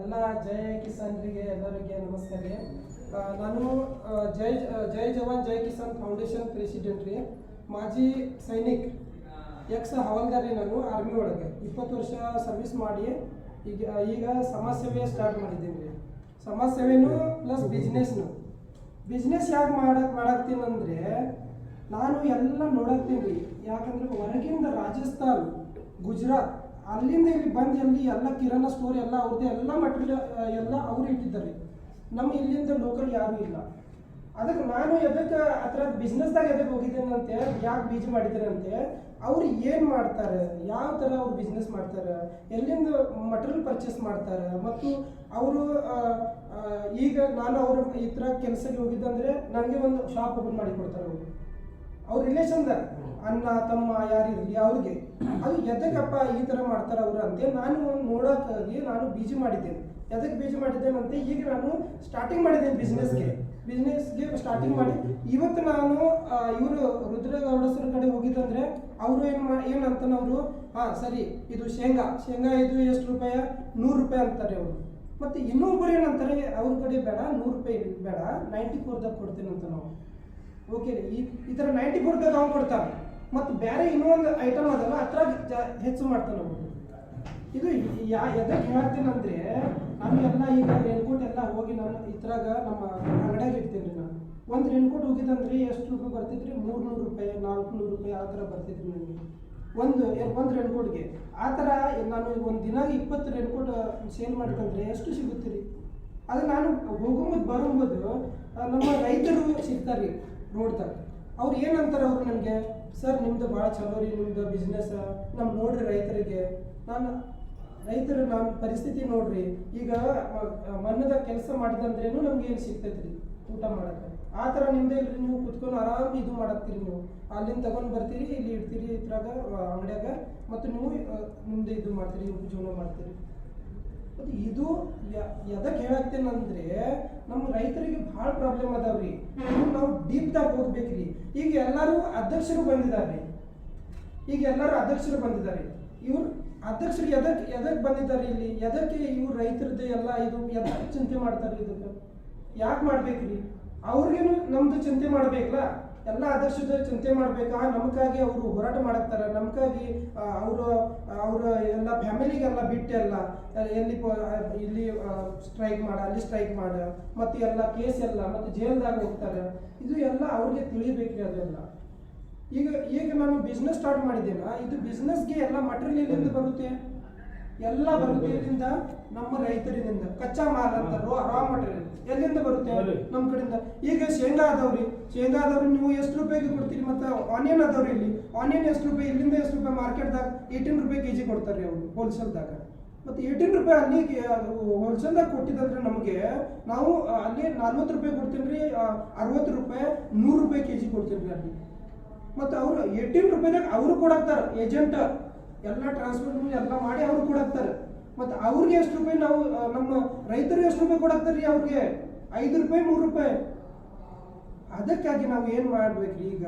ಎಲ್ಲ ಜಯ ಕಿಸಾನ್ರಿಗೆ ಎಲ್ಲರಿಗೆ ನಮಸ್ಕಾರ ರೀ. ನಾನು ಜೈ ಜೈ ಜವಾನ್ ಜೈ ಕಿಸಾನ್ ಫೌಂಡೇಶನ್ ಪ್ರೆಸಿಡೆಂಟ್ ರೀ. ಮಾಜಿ ಸೈನಿಕ್ ಎಕ್ಸ್ ಹವಾಲ್ದಾರ್ ರೀ ನಾನು ಆರ್ಮಿ ಒಳಗೆ. ಇಪ್ಪತ್ತು ವರ್ಷ ಸರ್ವಿಸ್ ಮಾಡಿ ಈಗ ಈಗ ಸಮಾಜ ಸೇವೆ ಸ್ಟಾರ್ಟ್ ಮಾಡಿದ್ದೀನಿ ರೀ. ಸಮಾಜ ಸೇವೆನೂ ಪ್ಲಸ್ ಬಿಸ್ನೆಸ್ನು ಬಿಸ್ನೆಸ್ ಯಾಕೆ ಮಾಡಕ್ಕೆ ಮಾಡಾಕ್ತೀನಿ ಅಂದರೆ ನಾನು ಎಲ್ಲ ನೋಡಾಕ್ತೀನಿ ರೀ. ಯಾಕಂದ್ರೆ ಹೊರಗಿಂದ ರಾಜಸ್ಥಾನ್, ಗುಜರಾತ್ ಅಲ್ಲಿಂದ ಇಲ್ಲಿ ಬಂದು ಎಲ್ಲಿ ಎಲ್ಲ ಕಿರಾಣ ಸ್ಟೋರ್ ಎಲ್ಲ ಅವ್ರದ್ದು ಎಲ್ಲ ಮಟೀರಿಯಲ್ ಎಲ್ಲ ಅವರು ಇಟ್ಟಿದ್ದಾರೆ. ನಮ್ಮ ಇಲ್ಲಿಂದ ಲೋಕಲ್ ಯಾರು ಇಲ್ಲ. ಅದಕ್ಕೆ ನಾನು ಎದಕ್ಕೆ ಥರ ಬಿಸ್ನೆಸ್ದಾಗ ಎದಕ್ಕೆ ಹೋಗಿದ್ದೇನಂತೆ ಯಾಕೆ ಬೀಜ ಮಾಡಿದ್ದಾರಂತೆ ಅವ್ರು ಏನು ಮಾಡ್ತಾರೆ, ಯಾವ ಥರ ಅವ್ರು ಬಿಸ್ನೆಸ್ ಮಾಡ್ತಾರೆ, ಎಲ್ಲಿಂದ ಮಟೀರಿಯಲ್ ಪರ್ಚೇಸ್ ಮಾಡ್ತಾರೆ, ಮತ್ತು ಅವರು ಈಗ ನಾನು ಅವ್ರ ಈ ಥರ ಕೆಲಸಕ್ಕೆ ಹೋಗಿದ್ದಂದ್ರೆ ನನಗೆ ಒಂದು ಶಾಪ್ ಓಪನ್ ಮಾಡಿ ಕೊಡ್ತಾರೆ ಅವರು. ಅವ್ರ ರಿಲೇಷನ್ದಾಗ ಅಣ್ಣ, ತಮ್ಮ ಯಾರಿರಲಿ ಅವ್ರಿಗೆ ಅದು ಎದಕ್ಕಪ್ಪ ಈ ಥರ ಮಾಡ್ತಾರೆ ಅವರು ಅಂತ ನಾನು ನೋಡೋಕ್ಕಾಗಿ ನಾನು ಬೀಜ ಮಾಡಿದ್ದೇನೆ. ಎದಕ್ಕೆ ಬೀಜ ಅಂತ ಈಗ ನಾನು ಸ್ಟಾರ್ಟಿಂಗ್ ಮಾಡಿದ್ದೇನೆ ಬಿಸ್ನೆಸ್ಗೆ ಬಿಸ್ನೆಸ್ಗೆ ಸ್ಟಾರ್ಟಿಂಗ್ ಮಾಡಿ. ಇವತ್ತು ನಾನು ಇವರು ರುದ್ರಗೌಡಸರ ಕಡೆ ಹೋಗಿದ್ದಂದ್ರೆ ಅವರು ಏನು ಮಾ ಏನಂತನವರು ಹಾಂ, ಸರಿ, ಇದು ಶೇಂಗಾ. ಶೇಂಗಾ ಇದು ಎಷ್ಟು ರೂಪಾಯಿ? ನೂರು ರೂಪಾಯಿ ಅಂತಾರೆ ಅವರು. ಮತ್ತು ಇನ್ನೊಬ್ಬರು ಏನಂತಾರೆ, ಅವ್ರ ಕಡೆ ಬೇಡ, ನೂರು ರೂಪಾಯಿ ಬೇಡ ನೈಂಟಿ ಫೋರ್ದಾಗ ಕೊಡ್ತೀನಿ ಅಂತ ನಾವು ಓಕೆ, ಈ ಈ ಥರ ನೈಂಟಿ ಫೋರ್ ರೂಪಾಯಿ ಅವ್ನು ಕೊಡ್ತಾನೆ ಮತ್ತು ಬೇರೆ ಇನ್ನೊಂದು ಐಟಮ್ ಅದಲ್ಲ ಹತ್ರ ಹೆಚ್ಚು ಮಾಡ್ತಾನೆ ಇದು ಯಾ ಎದಕ್ಕೆ ಹೇಳ್ತೀನಂದ್ರೆ ನಾನು ಎಲ್ಲ ಈಗ ರೇನ್ಕೋಟ್ ಎಲ್ಲ ಹೋಗಿ ನಾನು ಇದ್ರಾಗ ನಮ್ಮ ಅಂಗಡಿಯಾಗ ಇಡ್ತೀನಿ ರೀ ನಾನು ಒಂದು ರೇನ್ಕೋಟ್ ಹೋಗಿದ್ದಂದ್ರೆ ಎಷ್ಟು ರೂಪಾಯಿ ಬರ್ತಿದ್ರಿ ಮೂರ್ನೂರು ರೂಪಾಯಿ ನಾಲ್ಕು ನೂರು ರೂಪಾಯಿ ಆ ಥರ ಬರ್ತಿದ್ರಿ ನನಗೆ ಒಂದು ಒಂದು ರೇನ್ಕೋಟ್ಗೆ ಆ ಥರ ನಾನು ಒಂದು ದಿನ ಇಪ್ಪತ್ತು ರೇನ್ಕೋಟ್ ಸೇಲ್ ಮಾಡ್ಕೊಂಡ್ರೆ ಎಷ್ಟು ಸಿಗುತ್ತೆ ರೀ? ಅದು ನಾನು ಹೋಗೋ ಮುಂದೆ ನಮ್ಮ ರೈತರು ಸಿಗ್ತಾರೆ ರೀ. ರೋಡ್ದಾಗ ಅವ್ರು ಏನಂತಾರೆ ಅವ್ರು ನನಗೆ? ಸರ್, ನಿಮ್ದು ಭಾಳ ಚಲೋ ರೀ, ನಿಮ್ದು ಬಿಸ್ನೆಸ್ ನಮ್ಮ ನೋಡ್ರಿ ರೈತರಿಗೆ. ನಾನು ರೈತರು ನಮ್ಮ ಪರಿಸ್ಥಿತಿ ನೋಡ್ರಿ. ಈಗ ಮಣ್ಣದ ಕೆಲಸ ಮಾಡಿದಂದ್ರೇನು ನಮ್ಗೆ ಏನು ಸಿಗ್ತೈತೆ ರೀ ಊಟ ಮಾಡಕ್ಕೆ? ಆ ಥರ ನಿಮ್ದೇ ಇಲ್ರಿ, ನೀವು ಕುತ್ಕೊಂಡು ಆರಾಮ್ ಇದು ಮಾಡತ್ತೀರಿ ನೀವು. ಅಲ್ಲಿಂದ ತಗೊಂಡು ಬರ್ತೀರಿ, ಇಲ್ಲಿ ಇಡ್ತೀರಿ ಇದ್ರಾಗ ಅಂಗಡಿಯಾಗ, ಮತ್ತು ನೀವು ನಿಮ್ಮದು ಇದು ಮಾಡ್ತೀರಿ ಜೀವನ ಮಾಡ್ತೀರಿ. ಇದು ಎದಕ್ ಎದಕ್ಕೆ ಹೇಳತ್ತೇನಂದ್ರೆ ನಮ್ಮ ರೈತರಿಗೆ ಭಾಳ ಪ್ರಾಬ್ಲಮ್ ಅದಾವ್ರಿ. ನಾವು ನಾವು ಡೀಪ್ದಾಗ ಹೋಗ್ಬೇಕ್ರಿ. ಈಗ ಎಲ್ಲರೂ ಅಧ್ಯಕ್ಷರು ಬಂದಿದ್ದಾರೆ ಈಗ ಎಲ್ಲರೂ ಅಧ್ಯಕ್ಷರು ಬಂದಿದ್ದಾರೆ ಇವ್ರು ಅಧ್ಯಕ್ಷರು ಎದಕ್ ಎದಕ್ ಬಂದಿದ್ದಾರೆ ಇಲ್ಲಿ? ಎದಕ್ಕೆ ಇವ್ರು ರೈತರದ್ದು ಎಲ್ಲ ಇದು ಎದಕ್ಕೆ ಚಿಂತೆ ಮಾಡ್ತಾರೆ ಇದಕ್ಕೆ? ಯಾಕೆ ಮಾಡ್ಬೇಕ್ರಿ? ಅವ್ರಿಗೇನು ನಮ್ದು ಚಿಂತೆ ಮಾಡ್ಬೇಕಲ್ಲ ಎಲ್ಲ ಆದರ್ಶದ ಚಿಂತೆ ಮಾಡಬೇಕಾ? ನಮಗಾಗಿ ಅವರು ಹೋರಾಟ ಮಾಡಕ್ತಾರೆ ನಮಗಾಗಿ ಅವರು ಅವರ ಎಲ್ಲ ಫ್ಯಾಮಿಲಿಗೆಲ್ಲ ಬಿಟ್ಟೆಲ್ಲ ಎಲ್ಲಿ ಇಲ್ಲಿ ಸ್ಟ್ರೈಕ್ ಮಾಡ, ಅಲ್ಲಿ ಸ್ಟ್ರೈಕ್ ಮಾಡ, ಮತ್ತು ಎಲ್ಲ ಕೇಸ್ ಎಲ್ಲ, ಮತ್ತು ಜೈಲ್ದಾಗ ಹೋಗ್ತಾರೆ. ಇದು ಎಲ್ಲ ಅವ್ರಿಗೆ ತಿಳಿಬೇಕ್ರಿ ಅದೆಲ್ಲ. ಈಗ ಈಗ ನಾನು ಬಿಸ್ನೆಸ್ ಸ್ಟಾರ್ಟ್ ಮಾಡಿದ್ದೇನೆ? ಇದು ಬಿಸ್ನೆಸ್ಗೆ ಎಲ್ಲ ಮಟೀರಿಯಲ್ ಎಲ್ಲಿಂದ ಬರುತ್ತೆ? ಎಲ್ಲ ಬರುತ್ತೆ ಇದರಿಂದ ನಮ್ಮ ರೈತರಿಂದ ಕಚ್ಚಾ ಮಾಲ್ ಅಂತ ರಾ ಮಟೀರಿಯಲ್ ಎಲ್ಲಿಂದ ಬರುತ್ತೆ? ನಮ್ಮ ಕಡೆಯಿಂದ. ಈಗ ಶೇಂಗಾ ಅದಾವ್ರಿ ಶೇಂಗಾ ಅದಾವ್ರಿ ನೀವು ಎಷ್ಟು ರೂಪಾಯಿಗೆ ಕೊಡ್ತೀರಿ ಮತ್ತೆ ಆನಿಯನ್ ಅದಾವ್ರಿ ಇಲ್ಲಿ? ಆನಿಯನ್ ಎಷ್ಟು ರೂಪಾಯಿ? ಇಲ್ಲಿಂದ ಎಷ್ಟು ರೂಪಾಯಿ ಮಾರ್ಕೆಟ್ದಾಗ ಏಯ್ಟೀನ್ ರೂಪಾಯಿ ಕೆ ಜಿ ಕೊಡ್ತಾರೆ ಅವರು ಹೋಲ್ಸೇಲ್ದಾಗ ಮತ್ತೆ ಏಯ್ಟೀನ್ ರೂಪಾಯಿ ಅಲ್ಲಿ ಹೋಲ್ಸೇಲ್ದಾಗ ಕೊಟ್ಟಿದ್ರೆ ನಮಗೆ. ನಾವು ಅಲ್ಲಿ ನಲ್ವತ್ತು ರೂಪಾಯಿ ಕೊಡ್ತೀನಿ ರೀ ಅರವತ್ತು ರೂಪಾಯಿ ನೂರು ರೂಪಾಯಿ ಕೆ ಜಿ ಕೊಡ್ತೀನಿ ರೀ ಅಲ್ಲಿ. ಮತ್ತು ಅವರು ಏಯ್ಟೀನ್ ರೂಪಾಯಿದಾಗ ಅವರು ಕೊಡಕ್ತಾರೆ ಏಜೆಂಟ್ ಎಲ್ಲ ಟ್ರಾನ್ಸ್ಪೋರ್ಟ್ ಎಲ್ಲ ಮಾಡಿ ಅವ್ರು ಕೊಡಾಕ್ತಾರೆ ಮತ್ತು ಅವ್ರಿಗೆ ಎಷ್ಟು ರೂಪಾಯಿ ನಾವು ನಮ್ಮ ರೈತರು ಎಷ್ಟು ರೂಪಾಯಿ ಕೊಡಾಕ್ತಾರೆ ರೀ ಅವ್ರಿಗೆ. ಐದು ರೂಪಾಯಿ, ಮೂರು ರೂಪಾಯಿ. ಅದಕ್ಕಾಗಿ ನಾವು ಏನು ಮಾಡ್ಬೇಕ್ರಿ ಈಗ?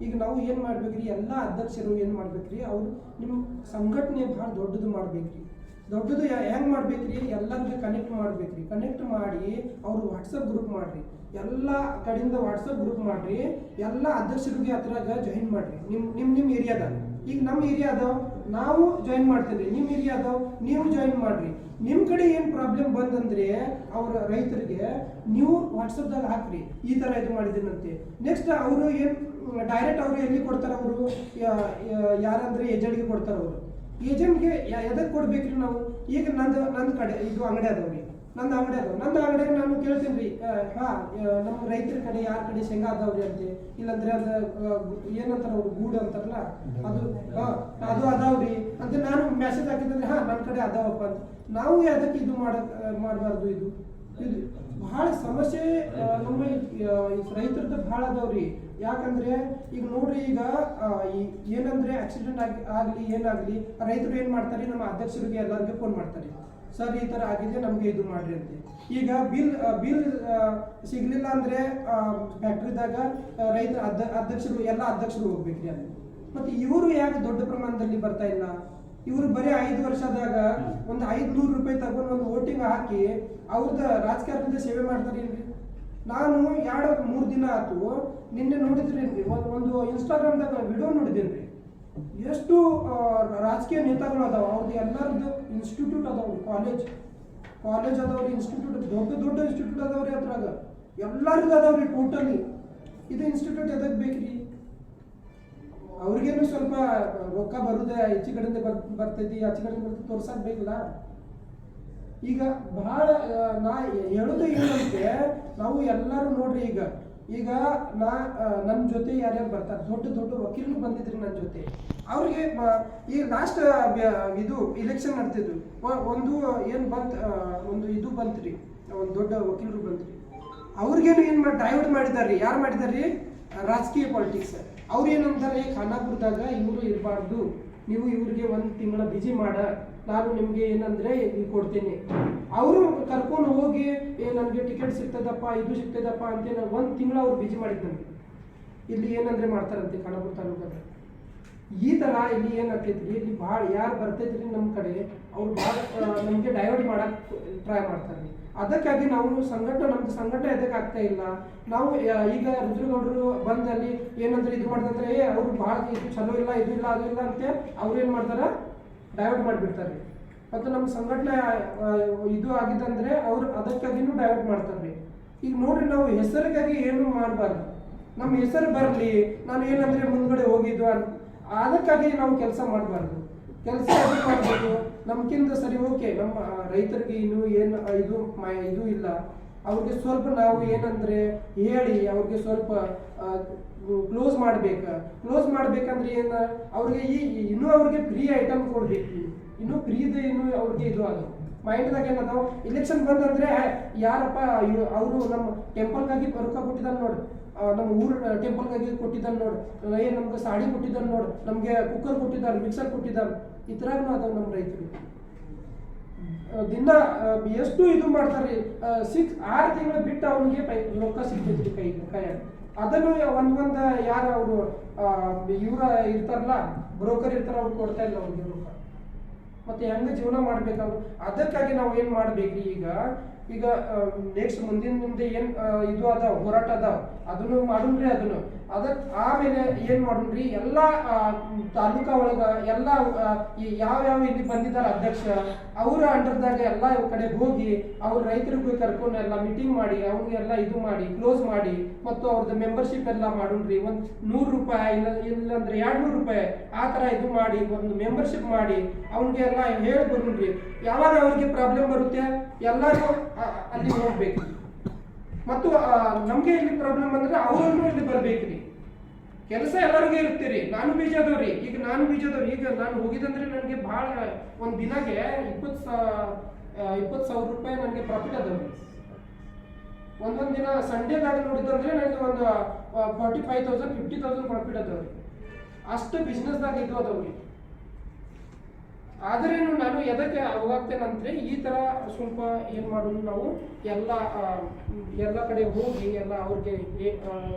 ಈಗ ನಾವು ಏನು ಮಾಡ್ಬೇಕ್ರಿ? ಎಲ್ಲ ಅಧ್ಯಕ್ಷರು ಏನು ಮಾಡ್ಬೇಕ್ರಿ? ಅವ್ರು ನಿಮ್ಮ ಸಂಘಟನೆ ಭಾಳ ದೊಡ್ಡದು ಮಾಡ್ಬೇಕ್ರಿ. ದೊಡ್ಡದು ಹೆಂಗೆ ಮಾಡ್ಬೇಕ್ರಿ? ಎಲ್ಲರಿಗೆ ಕನೆಕ್ಟ್ ಮಾಡ್ಬೇಕ್ರಿ. ಕನೆಕ್ಟ್ ಮಾಡಿ ಅವ್ರ ವಾಟ್ಸಪ್ ಗ್ರೂಪ್ ಮಾಡ್ರಿ. ಎಲ್ಲ ಕಡೆಯಿಂದ ವಾಟ್ಸಪ್ ಗ್ರೂಪ್ ಮಾಡ್ರಿ. ಎಲ್ಲ ಅಧ್ಯಕ್ಷರಿಗೆ ಹತ್ರಾಗ ಜಾಯಿನ್ ಮಾಡ್ರಿ. ನಿಮ್ಮ ನಿಮ್ಮ ನಿಮ್ಮ ಏರಿಯಾದಾಗ ಈಗ ನಮ್ಮ ಏರಿಯಾದ ನಾವು ಜಾಯಿನ್ ಮಾಡ್ತೀವಿ ನಿಮ್ಮ ಏರಿಯಾದ ನೀವು ಜಾಯಿನ್ ಮಾಡ್ರಿ. ನಿಮ್ಮ ಕಡೆ ಏನು ಪ್ರಾಬ್ಲಮ್ ಬಂದಂದ್ರೆ, ಅವ್ರ ರೈತರಿಗೆ ನೀವು ವಾಟ್ಸಪ್ದಾಗ ಹಾಕ್ರಿ. ಈ ಥರ ಇದು ಮಾಡಿದ್ದೀನಂತೆ. ನೆಕ್ಸ್ಟ್ ಅವರು ಏನು ಡೈರೆಕ್ಟ್ ಅವರು ಎಲ್ಲಿ ಕೊಡ್ತಾರೆ ಅವರು? ಯಾರಂದ್ರೆ ಏಜೆಂಟ್ಗೆ ಕೊಡ್ತಾರೆ ಅವರು. ಏಜೆಂಟ್ಗೆ ಎದಕ್ಕೆ ಕೊಡ್ಬೇಕ್ರಿ ನಾವು? ಈಗ ನಂದು ನಂದು ಕಡೆ, ಇದು ಅಂಗಡಿ ಅದಾವ್ರಿ. ನಂದು ಅಂಗಡಿ ಅದು. ನಂದು ಅಂಗಡಿಯಾಗ ನಾನು ಕೇಳ್ತೀನಿ ರೀ ಹಾ ನಮ್ಮ ರೈತರ ಕಡೆ, ಯಾರ ಕಡೆ ಶೇಂಗಾ ಅದಾವ್ರಿ ಅಂತೆ, ಇಲ್ಲಾಂದ್ರೆ ಅದ ಏನಂತಾರ ಅವ್ರು ಗೂಡು ಅಂತಾರಲ್ಲ, ಅದು ಅದು ಅದಾವ್ರಿ ಅಂತ ನಾನು ಮೆಸೇಜ್ ಹಾಕಿದ್ರೆ ಹಾ ನನ್ನ ಕಡೆ ಅದಾವಪ್ಪ ಅಂತ. ನಾವು ಅದಕ್ಕೆ ಇದು ಮಾಡ ಮಾಡಬಾರ್ದು ಇದು? ಇದು ಬಹಳ ಸಮಸ್ಯೆ ನಮ್ಮ ರೈತರದ್ದು ಭಾಳ ಅದಾವ್ರಿ. ಯಾಕಂದ್ರೆ, ಈಗ ನೋಡ್ರಿ ಈಗ ಈ ಏನಂದ್ರೆ ಆಕ್ಸಿಡೆಂಟ್ ಆಗಿ, ಆಗ್ಲಿ, ಏನಾಗ್ಲಿ, ರೈತರು ಏನ್ ಮಾಡ್ತಾರೆ, ನಮ್ಮ ಅಧ್ಯಕ್ಷರಿಗೆ ಎಲ್ಲರಿಗೂ ಫೋನ್ ಮಾಡ್ತಾರೆ. ಸರ್ ಈ ಥರ ಆಗಿದೆ ನಮಗೆ ಇದು ಮಾಡ್ರಿ ಅಂತ. ಈಗ ಬಿಲ್ ಬಿಲ್ ಸಿಗ್ಲಿಲ್ಲ ಅಂದ್ರೆ ಫ್ಯಾಕ್ಟ್ರಿದಾಗ ರೈತ ಅಧ್ಯ ಅಧ್ಯಕ್ಷರು ಎಲ್ಲ ಅಧ್ಯಕ್ಷರು ಹೋಗ್ಬೇಕ್ರಿ ಅಲ್ಲಿ. ಮತ್ತೆ ಇವರು ಯಾಕೆ ದೊಡ್ಡ ಪ್ರಮಾಣದಲ್ಲಿ ಬರ್ತಾ ಇಲ್ಲ? ಇವರು ಬರೀ ಐದು ವರ್ಷದಾಗ ಒಂದು ಐದ್ನೂರು ರೂಪಾಯಿ ತಗೊಂಡು ಒಂದು ವೋಟಿಂಗ್ ಹಾಕಿ ಅವ್ರದ ರಾಜಕಾರಣದ ಸೇವೆ ಮಾಡ್ತಾರೇನ್ರಿ ನಾನು ಎರಡು ಮೂರು ದಿನ ಆತು ನಿನ್ನೆ ನೋಡಿದ್ರೇನ್ರಿ? ಒಂದು ಒಂದು ಇನ್ಸ್ಟಾಗ್ರಾಮ್ದಾಗ ವಿಡಿಯೋ ನೋಡಿದ್ದೇನ್ರಿ? ಎಷ್ಟು ರಾಜಕೀಯ ನೇತಾಗಳು ಅದಾವ? ಅವ್ರದ್ದು ಎಲ್ಲರದ್ದು ಇನ್ಸ್ಟಿಟ್ಯೂಟ್ ಅದಾವ ಕಾಲೇಜ್ ಕಾಲೇಜ್ ಅದಾವ್ರಿ ಇನ್ಸ್ಟಿಟ್ಯೂಟ್ ದೊಡ್ಡ ದೊಡ್ಡ ಇನ್ಸ್ಟಿಟ್ಯೂಟ್ ಅದಾವ್ರಿ ಅದ್ರಾಗ. ಎಲ್ಲರಿಗೂ ಅದಾವ್ರಿ ಟೋಟಲಿ ಇದು ಇನ್ಸ್ಟಿಟ್ಯೂಟ್ ಎದಕ್ಕೆ ಬೇಕ್ರಿ? ಅವ್ರಿಗೇನು ಸ್ವಲ್ಪ ರೊಕ್ಕ ಬರುದೇ, ಹೆಚ್ಚು ಕಡೆಯಿಂದ ಬರ್, ಬರ್ತೈತಿ ಆಚೆ ಕಡೆಯಿಂದ ಬರ್ತೈತಿ ತೋರ್ಸಕ್ ಬೇಕಿಲ್ಲ? ಈಗ ಬಹಳ ನಾ ಹೇಳೋದು ಏನಂತೆ ನಾವು ಎಲ್ಲರೂ ನೋಡ್ರಿ ಈಗ ಈಗ ನಾ ನನ್ನ ಜೊತೆ ಯಾರ್ಯಾರು ಬರ್ತಾರೆ, ದೊಡ್ಡ ದೊಡ್ಡ ವಕೀಲರು ಬಂದಿದ್ರಿ ನನ್ನ ಜೊತೆ. ಅವ್ರಿಗೆ ಈ ಲಾಸ್ಟ್ ಇದು ಇಲೆಕ್ಷನ್ ನಡೆದಿದ್ದು ಒಂದು ಏನು ಬಂತು ಒಂದು ಇದು ಬಂತ್ರಿ, ಒಂದು ದೊಡ್ಡ ವಕೀಲರು ಬಂತ್ರಿ. ಅವ್ರಿಗೇನು ಏನು ಮಾಡಿ ಡೈವರ್ಟ್ ಮಾಡಿದಾರ್ರಿ? ಯಾರು ಮಾಡಿದಾರ್ರಿ? ರಾಜಕೀಯ ಪಾಲಿಟಿಕ್ಸ್ ಅವ್ರು ಏನಂತಾರೆ ಖಾನಾಪುರದಾಗ ಇವರು ಇರಬಾರ್ದು, ನೀವು ಇವ್ರಿಗೆ ಒಂದು ತಿಂಗಳ ಬಿಜಿ ಮಾಡ, ನಾನು ನಿಮಗೆ ಏನಂದ್ರೆ ನೀವು ಕೊಡ್ತೀನಿ. ಅವರು ಕರ್ಕೊಂಡು ಹೋಗಿ, ಏ, ನನಗೆ ಟಿಕೆಟ್ ಸಿಗ್ತದಪ್ಪ, ಇದು ಸಿಗ್ತದಪ್ಪ ಅಂತ ಒಂದು ತಿಂಗಳ ಅವ್ರು ಬಿಜಿ ಮಾಡಿದ್ದಂತೆ ಇಲ್ಲಿ ಏನಂದ್ರೆ ಮಾಡ್ತಾರಂತೆ ಖಾನಾಪುರ ತಾಲೂಕಾಗ ಈ ತರ ಇಲ್ಲಿ ಏನಾಗ್ತೈತ್ರಿ, ಇಲ್ಲಿ ಭಾಳ ಯಾರು ಬರ್ತೈತ್ರಿ ನಮ್ಮ ಕಡೆ, ಅವ್ರು ಭಾಳ ನಮಗೆ ಡೈವರ್ಟ್ ಮಾಡಕ್ಕೆ ಟ್ರೈ ಮಾಡ್ತಾರೆ ಅದಕ್ಕಾಗಿ ನಾವು ಸಂಘಟನೆ ನಮ್ಗೆ ಸಂಘಟನೆ ಅದಕ್ಕೆ ಆಗ್ತಾ ಇಲ್ಲ. ನಾವು ಈಗ ರುದ್ರಗೌಡರು ಬಂದಲ್ಲಿ ಏನಂದ್ರೆ ಇದು ಮಾಡ್ತಂದ್ರೆ ಏ, ಅವ್ರು ಭಾಳ ಇದು ಚಲೋ ಇಲ್ಲ, ಇದು ಇಲ್ಲ, ಅದು ಇಲ್ಲ ಅಂತ ಅವ್ರು ಏನು ಮಾಡ್ತಾರೆ? ಡೈವರ್ಟ್ ಮಾಡಿಬಿಡ್ತಾರೆ. ಮತ್ತು ನಮ್ಮ ಸಂಘಟನೆ ಇದು ಆಗಿದ್ದಂದ್ರೆ ಅವ್ರು ಅದಕ್ಕಾಗಿನೂ ಡೈವರ್ಟ್ ಮಾಡ್ತಾರೆ. ಈಗ ನೋಡ್ರಿ ನಾವು ಹೆಸರಿಗಾಗಿ ಏನು ಮಾಡಬಾರ್ದು. ನಮ್ಮ ಹೆಸರು ಬರಲಿ, ನಾನು ಏನಂದ್ರೆ ಮುಂದ್ಗಡೆ ಹೋಗಿದ್ದು ಅದಕ್ಕಾಗಿ ನಾವು ಕೆಲಸ ಮಾಡಬಾರ್ದು. ಕೆಲಸ ಮಾಡಬೇಕು ನಮ್ಕಿಂತ ಸರಿ ಓಕೆ ನಮ್ಮ ರೈತರಿಗೆ ಇನ್ನು ಏನು ಇದು ಇದು ಇಲ್ಲ. ಅವ್ರಿಗೆ ಸ್ವಲ್ಪ ನಾವು ಏನಂದ್ರೆ ಹೇಳಿ, ಅವ್ರಿಗೆ ಸ್ವಲ್ಪ ಕ್ಲೋಸ್ ಮಾಡ್ಬೇಕು. ಕ್ಲೋಸ್ ಮಾಡ್ಬೇಕಂದ್ರೆ ಏನು, ಅವ್ರಿಗೆ ಈ ಇನ್ನೂ ಅವ್ರಿಗೆ ಫ್ರೀ ಐಟಮ್ ಕೊಡ್ಬೇಕು. ಇನ್ನೂ ಫ್ರೀದು ಇನ್ನೂ ಅವ್ರಿಗೆ ಇದು ಅದು ಮೈಂಡ್ದಾಗ ಏನದು? ಇಲೆಕ್ಷನ್ ಬಂದಂದ್ರೆ ಯಾರಪ್ಪ ಅವರು ನಮ್ಮ ಟೆಂಪಲ್ಗಾಗಿ ರೊಕ್ಕ ಕೊಟ್ಟಿದ್ದಾನೆ ನೋಡು. ನಮ್ಮ ಊರು ಟೆಂಪಲ್ಗಾಗಿ ಕೊಟ್ಟಿದ್ದಾನೆ ನೋಡು. ಏ, ನಮ್ಗೆ ಸಾಡಿ ಕೊಟ್ಟಿದ್ದಾನೆ ನೋಡು. ನಮಗೆ ಕುಕ್ಕರ್ ಕೊಟ್ಟಿದ್ದಾರೆ ಮಿಕ್ಸರ್ ಕೊಟ್ಟಿದ್ದಾನೆ ಈ ಥರನೂ ಅದಾವ ನಮ್ಮ ರೈತರು. ದಿನ ಎಷ್ಟು ಇದು ಮಾಡ್ತಾರೆ ಸಿಕ್ಸ್ ಆರು ತಿಂಗಳು ಬಿಟ್ಟು ಅವನಿಗೆ ಪೈ, ರೊಕ್ಕ ಸಿಗ್ತೈತ್ರಿ ಕೈ ಕೈ ಅದನ್ನು ಒಂದ್ ಒಂದ್ ಯಾರು ಅವರು ಇವರ ಇರ್ತಾರಲ್ಲ ಬ್ರೋಕರ್ ಇರ್ತಾರ, ಅವ್ರು ಕೊಡ್ತಾ ಇಲ್ಲ ಅವ್ರಿಗೆ ರೊಕ್ಕ. ಮತ್ತೆ ಹೆಂಗ ಜೀವನ ಮಾಡ್ಬೇಕಾದ್ರು, ಅದಕ್ಕಾಗಿ ನಾವು ಏನ್ ಮಾಡ್ಬೇಕ್ರಿ ಈಗ? ಈಗ ನೆಕ್ಸ್ಟ್ ಮುಂದಿನ ಮುಂದೆ ಏನ್ ಇದು ಅದ, ಹೋರಾಟ ಅದ, ಅದನ್ನು ಮಾಡುನ್ರಿ ಅದನ್ನು. ಅದಕ್ ಆಮೇಲೆ ಏನ್ ಮಾಡುನ್ರಿ ಎಲ್ಲಾ ತಾಲೂಕಾ ಒಳಗ ಎಲ್ಲಾ ಯಾವ್ಯಾವ ಯಾವ ಯಾವ ಇಲ್ಲಿ ಬಂದಿದ್ದಾರೆ ಅಧ್ಯಕ್ಷ, ಅವರ ಅಂಡರ್ದಾಗ ಎಲ್ಲಾ ಕಡೆ ಹೋಗಿ ಅವ್ರ ರೈತರಿಗೂ ಕರ್ಕೊಂಡು ಎಲ್ಲ ಮೀಟಿಂಗ್ ಮಾಡಿ, ಅವ್ರಿಗೆಲ್ಲ ಇದು ಮಾಡಿ ಕ್ಲೋಸ್ ಮಾಡಿ, ಮತ್ತು ಅವ್ರದ್ದು ಮೆಂಬರ್ಶಿಪ್ ಎಲ್ಲ ಮಾಡುಣ್ರಿ. ಒಂದು ನೂರು ರೂಪಾಯಿ ಇಲ್ಲ, ಇಲ್ಲಂದ್ರೆ ಎರಡು ನೂರು ರೂಪಾಯಿ ಆ ತರ ಇದು ಮಾಡಿ, ಒಂದು ಮೆಂಬರ್ಶಿಪ್ ಮಾಡಿ ಅವ್ನಿಗೆ ಎಲ್ಲ ಹೇಳಿ ಬರುನ್ರಿ ಯಾವಾಗ ಅವ್ರಿಗೆ ಪ್ರಾಬ್ಲಮ್ ಬರುತ್ತೆ? ಎಲ್ಲರೂ ಅಲ್ಲಿ ಹೋಗ್ಬೇಕು. ಮತ್ತು ನಮಗೆ ಇಲ್ಲಿ ಪ್ರಾಬ್ಲಮ್ ಬಂದ್ರೆ ಅವರನ್ನು ಇಲ್ಲಿ ಬರ್ಬೇಕ್ರಿ. ಕೆಲಸ ಎಲ್ಲರಿಗೂ ಇರ್ತೀರಿ ನಾನು ಬೀಜದವ್ರಿ. ಈಗ ನಾನು ಬೀಜದವ್ರಿ. ಈಗ ನಾನು ಹೋಗಿದಂದ್ರೆ ನನಗೆ ಬಹಳ ಒಂದು ದಿನಗೆ ಇಪ್ಪತ್ತು ಇಪ್ಪತ್ತು ಸಾವಿರ ರೂಪಾಯಿ ನನಗೆ ಪ್ರಾಫಿಟ್ ಅದಾವ್ರಿ ಒಂದೊಂದು ದಿನ ಸಂಡೇ ಸಂಡೇದಾಗ ನೋಡಿದಂದ್ರೆ ನನಗೆ ಒಂದು forty five thousand fifty thousand profit ಅದಾವ್ರಿ ಅಷ್ಟು ಬಿಸ್ನೆಸ್ದಾಗ ಇದು ಅದಾವ್ರಿ ಆದ್ರೇನು ನಾನು ಎದಕ್ಕೆ ಹೋಗಾಗ್ತೇನಂದ್ರೆ ಈ ಥರ ಸ್ವಲ್ಪ ಏನು ಮಾಡೋದು ನಾವು, ಎಲ್ಲ ಎಲ್ಲ ಕಡೆ ಹೋಗಿ ಎಲ್ಲ ಅವ್ರಿಗೆ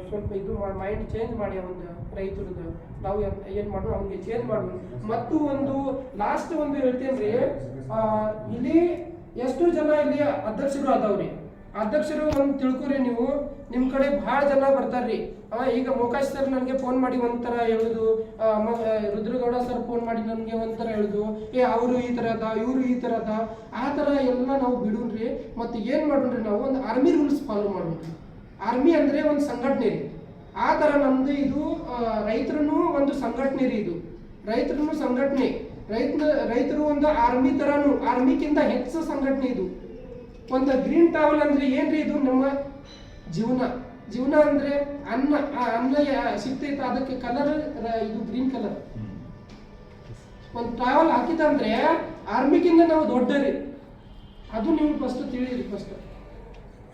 ಸ್ವಲ್ಪ ಇದು ಮೈಂಡ್ ಚೇಂಜ್ ಮಾಡಿ ಒಂದು ರೈತರದ್ದು ನಾವು ಏನು ಮಾಡೋಣ, ಅವ್ನಿಗೆ ಚೇಂಜ್ ಮಾಡೋದು ಮತ್ತು ಒಂದು ಲಾಸ್ಟ್ ಒಂದು ಹೇಳ್ತೇನೆ ರೀ ಇಲ್ಲಿ ಎಷ್ಟು ಜನ ಇಲ್ಲಿ ಅಧ್ಯಕ್ಷರು ಅದಾವ್ರಿ ಅಧ್ಯಕ್ಷರು ಒಂದು ತಿಳ್ಕೊರಿ ನೀವು ನಿಮ್ಮ ಕಡೆ ಬಹಳ ಜನ ಬರ್ತಾರ್ರಿ. ಈಗ ಮೋಕಾಶ್ ಸರ್ ನನಗೆ ಫೋನ್ ಮಾಡಿ ಒಂಥರ ಹೇಳುದು ರುದ್ರಗೌಡ ಸರ್ ಫೋನ್ ಮಾಡಿ ನನಗೆ ಒಂಥರ ಹೇಳುದು, ಏ, ಅವರು ಈ ಥರ ಅದ, ಇವರು ಈ ಥರ ಅದ, ಆ ಥರ ಎಲ್ಲ ನಾವು ಬಿಡೋಣ್ರಿ ಮತ್ತು ಏನು ಮಾಡೋಣ್ರಿ ನಾವು, ಒಂದು ಆರ್ಮಿ ರೂಲ್ಸ್ ಫಾಲೋ ಮಾಡೋಣ್ರಿ ಆರ್ಮಿ ಅಂದ್ರೆ ಒಂದು ಸಂಘಟನೆ ರೀ. ಆ ಥರ ನಮ್ದು ಇದು ರೈತರನ್ನು ಒಂದು ಸಂಘಟನೆ ರೀ ಇದು. ರೈತರನ್ನು ಸಂಘಟನೆ. ರೈತ ರೈತರು ಒಂದು ಆರ್ಮಿ ತರಾನು ಆರ್ಮಿಕ್ಕಿಂತ ಹೆಚ್ಚು ಸಂಘಟನೆ ಇದು. ಒಂದು ಗ್ರೀನ್ ಟಾವಲ್ ಅಂದ್ರೆ ಏನ್ರಿ ಇದು? ನಮ್ಮ ಜೀವನ. ಜೀವನ ಅಂದ್ರೆ ಅನ್ನ, ಆ ಅನ್ನ ಸಿಗ್ತೈತೆ ಅದಕ್ಕೆ ಕಲರ್ ಇದು ಗ್ರೀನ್ ಕಲರ್ ಒಂದು ಟ್ರಾವೆಲ್ ಹಾಕಿದಂದ್ರೆ ಆರ್ಮಿಗಿಂತ ನಾವು ದೊಡ್ಡರಿ. ಅದು ನೀವು ಫಸ್ಟ್ ತಿಳಿಯಿರಿ ಫಸ್ಟ್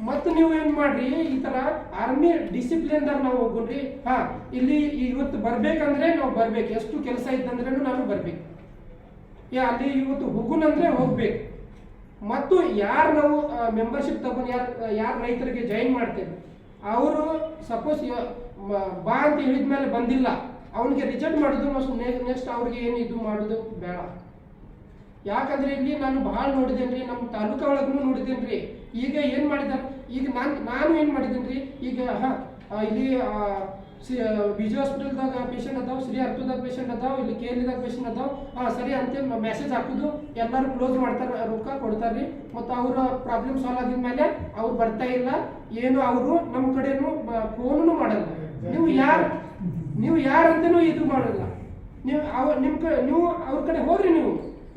ಮತ್ತೆ ನೀವು ಏನ್ ಮಾಡ್ರಿ? ಈ ತರ ಆರ್ಮಿ ಡಿಸಿಪ್ಲಿನ್ ನಾವು ಹೋಗ್ರಿ ಹಾ, ಇಲ್ಲಿ ಇವತ್ತು ಬರ್ಬೇಕಂದ್ರೆ ನಾವು ಬರ್ಬೇಕು. ಎಷ್ಟು ಕೆಲಸ ಇದ್ದಂದ್ರೆ ನಾನು ಬರ್ಬೇಕು. ಅಲ್ಲಿ ಇವತ್ತು ಹೋಗುನಂದ್ರೆ ಹೋಗ್ಬೇಕು. ಮತ್ತು ಯಾರು ನಾವು ಮೆಂಬರ್ಶಿಪ್ ತಗೊಂಡು ಯಾರು ಯಾರು ರೈತರಿಗೆ ಜಾಯಿನ್ ಮಾಡ್ತೇವೆ? ಅವರು ಸಪೋಸ್ ಬಾ ಅಂತ ಹೇಳಿದ ಮೇಲೆ ಬಂದಿಲ್ಲ. ಅವನಿಗೆ ರಿಜೆಕ್ಟ್ ಮಾಡೋದು ಮತ್ತು ನೆಕ್ಸ್ಟ್ ಅವ್ರಿಗೆ ಏನು ಇದು ಮಾಡೋದು? ಬೇಡ. ಯಾಕಂದ್ರೆ ಇಲ್ಲಿ ನಾನು ಭಾಳ ನೋಡಿದೇನ್ರಿ ನಮ್ಮ ತಾಲೂಕಾ ಒಳಗೂ ನೋಡಿದೇನ್ರಿ ಈಗ ಏನು ಮಾಡಿದ್ದಾರೆ ಈಗ ನಾನು ನಾನು ಏನ್ ಮಾಡಿದೇನ್ರಿ ಈಗ ಹಾಂ ಆ, ಇಲ್ಲಿ ಬಿಜಿ ಹಾಸ್ಪಿಟಲ್ದಾಗ ಪೇಷಂಟ್ ಅದಾವ, ಶ್ರೀ ಅರ್ಥದಾಗ ಪೇಷಂಟ್ ಅದಾವ, ಇಲ್ಲಿ ಕೆ ಎಲ್ದಾಗ ಪೇಷಂಟ್ ಅದಾವ. ಹಾ ಸರಿ ಅಂತ ಮೆಸೇಜ್ ಹಾಕುದು. ಎಲ್ಲರೂ ಕ್ಲೋಸ್ ಮಾಡ್ತಾರೆ, ರೊಕ್ಕ ಕೊಡ್ತಾರ್ರಿ. ಮತ್ತು ಅವ್ರ ಪ್ರಾಬ್ಲಮ್ ಸಾಲ್ವ್ ಆಗಿದ ಮೇಲೆ ಅವ್ರು ಬರ್ತಾ ಇಲ್ಲ. ಏನು ಅವರು ನಮ್ಮ ಕಡೆನು ಫೋನು ಮಾಡಲ್ಲ. ನೀವು ಯಾರು, ನೀವು ಯಾರಂತನೂ ಇದು ಮಾಡಲ್ಲ. ನೀವು ಅವ ನಿಮ್ಮ ಕಡೆ ನೀವು ಅವ್ರ ಕಡೆ ಹೋಗ್ರಿ ನೀವು.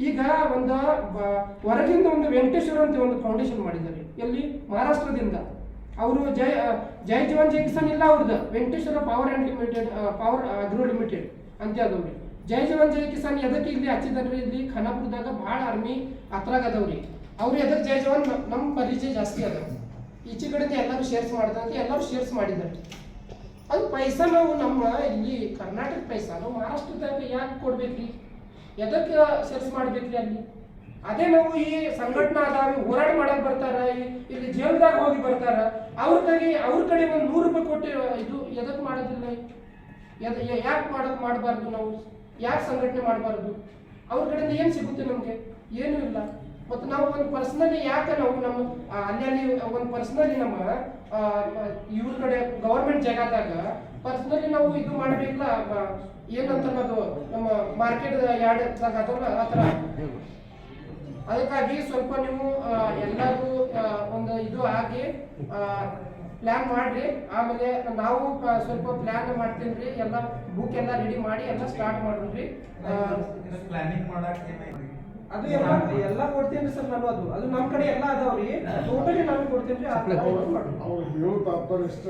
ಈಗ ಒಂದು ಹೊರಗಿಂದ ಒಂದು ವೆಂಕಟೇಶ್ವರ ಅಂತ ಒಂದು ಫೌಂಡೇಶನ್ ಮಾಡಿದ್ದಾರೆ. ಎಲ್ಲಿ? ಮಹಾರಾಷ್ಟ್ರದಿಂದ. ಅವರು ಜೈ ಜೈ ಜವಾನ್ ಜೈ ಕಿಸಾನ್ ಇಲ್ಲ ಅವ್ರದ್ದು Venkateshwara power and limited power agro limited ಅಂತ ಅದವ್ರಿ ಜೈ ಜವಾನ್ ಜೈ ಕಿಸಾನ್ ಎದಕ್ಕೆ ಇಲ್ಲಿ ಹಚ್ಚಿದಾರ್ರಿ ಇಲ್ಲಿ? ಖಾನಾಪುರದಾಗ ಭಾಳ ಆರ್ಮಿ ಹತ್ರಾಗ ಅದಾವ್ರಿ. ಅವ್ರು ಎದಕ್ಕೆ ಜೈ ಜವಾನ್? ನಮ್ಮ ಪರಿಚಯ ಜಾಸ್ತಿ ಅದಾವ ಈಚೆ ಕಡೆ ಎಲ್ಲರೂ ಶೇರ್ಸ್ ಮಾಡ್ದಂತ ಎಲ್ಲರೂ ಶೇರ್ಸ್ ಮಾಡಿದ್ದಾರೆ. ಅದು ಪೈಸಾ ನಾವು ನಮ್ಮ ಇಲ್ಲಿ ಕರ್ನಾಟಕ ಪೈಸಾ ನಾವು ಮಹಾರಾಷ್ಟ್ರದಾಗ ಯಾಕೆ ಕೊಡ್ಬೇಕ್ರಿ? ಎದಕ್ಕೆ ಸೇರ್ಸ್ ಮಾಡ್ಬೇಕ್ರಿ ಅಲ್ಲಿ? ಅದೇ ನಾವು ಈ ಸಂಘಟನಾ ಅದಾವ ಹೋರಾಟ ಮಾಡಕ್ ಬರ್ತಾರ ಇಲ್ಲಿ ಜೇಲ್ದಾಗ ಹೋಗಿ ಬರ್ತಾರ. ಅವ್ರ ಕಡೆ ಅವ್ರ ಕಡೆ ಒಂದು ನೂರು ರೂಪಾಯಿ ಕೊಟ್ಟು ಇದು ಎದಕ್ಕೆ ಮಾಡೋದಿಲ್ಲ ಯಾಕೆ ಮಾಡೋದು ಮಾಡಬಾರ್ದು ನಾವು? ಯಾಕೆ ಸಂಘಟನೆ ಮಾಡಬಾರ್ದು? ಅವ್ರ ಕಡೆಯಿಂದ ಏನು ಸಿಗುತ್ತೆ ನಮಗೆ? ಏನೂ ಇಲ್ಲ. ಮತ್ತು ನಾವು ಒಂದು ಪರ್ಸ್ನಲಿ ಯಾಕೆ ನಾವು ನಮ್ಮ ಅಲ್ಲಿ ಅಲ್ಲಿ ಒಂದು ಪರ್ಸ್ನಲಿ ನಮ್ಮ ಇವ್ರ ಕಡೆ ಗೌರ್ಮೆಂಟ್ ಜಾಗದಾಗ ಪರ್ಸ್ನಲಿ ನಾವು ಇದು ಮಾಡಬೇಕಲ್ಲ ಏನಂತ ಅನ್ನೋದು ನಮ್ಮ ಮಾರ್ಕೆಟ್ ಯಾರ್ಡ್ ಆ ಥರ. ಅದಕ್ಕಾಗಿ ಸ್ವಲ್ಪ ನೀವು ಎಲ್ಲರೂ ಒಂದು ಇದು ಹಾಕಿ ಪ್ಲಾನ್ ಮಾಡ್ರಿ. ಆಮೇಲೆ ನಾವು ಸ್ವಲ್ಪ ಪ್ಲಾನ್ ಮಾಡ್ತೀನಿ ಎಲ್ಲ ಬುಕ್ ಎಲ್ಲ ರೆಡಿ ಮಾಡಿ ಎಲ್ಲ ಸ್ಟಾರ್ಟ್ ಮಾಡ್ರಿ ಪ್ಲಾನಿಂಗ್ ಮಾಡಕ್ಕೆ ಅದು ಎಲ್ಲ ಎಲ್ಲ ಕೊಡ್ತೀನಿ ಸರ್ ನಾನು ಅದು. ಅದು ನಮ್ಮ ಕಡೆ ಎಲ್ಲ ಅದಾವ್ರಿ ಟೋಟಲಿ ನಾನು ಕೊಡ್ತೀನಿ ಅವ್ರು ಹೇಳೋ ತಾತ್ಪರ್ಯ ಇಷ್ಟ